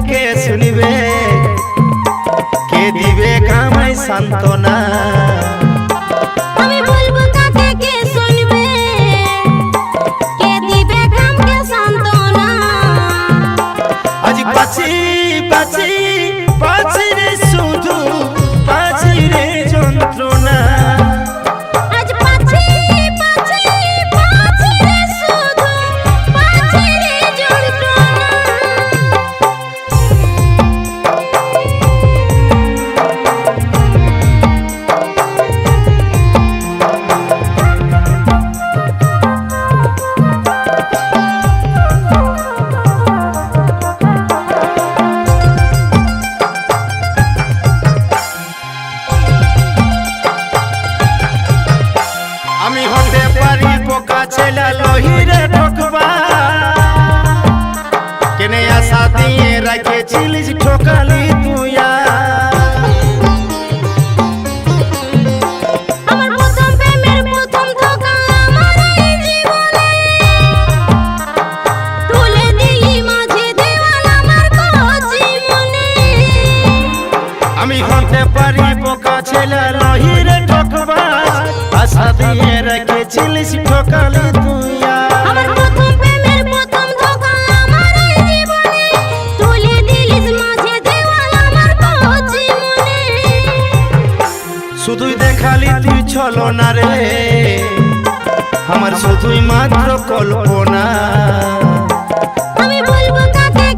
কে শুনিবে? কে দিবে কামাই সান্ত্বনা? আমি বলব ছেলে লহিরে ঠকবা কেনে আশা দিয়ে রাখেছিলিস ঠকালি রেখেছিলিস ঠকালি তুইয়া আমার প্রথম প্রেমের প্রথম ধোঁকা আমার এই জীবনে। তুলে দিলিস মাঝে দেওয়াল আমার কচি মনে। শুধুই দেখালি তুই চলো না রে। আমার শুধুই মাত্র কল্পনা। আমি বলব কাকে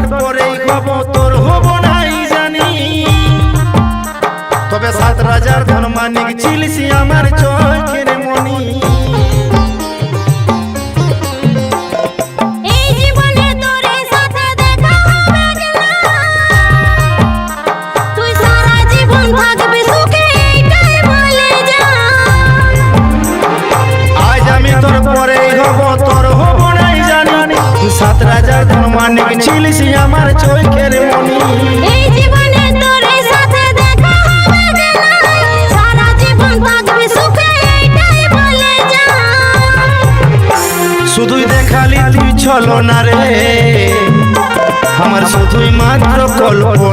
তোর পরেই হব তোর হব নাই জানি। তবে সাত রাজার ধর্মানিক ছিলিস আমার আমার চোখের মনি। এই জীবনে তোর সাথে দেখা হবে না সারা জীবন থাকবি সুখে এইটাই বলে যা। শুধুই দেখালি তুই চলো না রে। আমার শুধুই মাত্র কল্পনা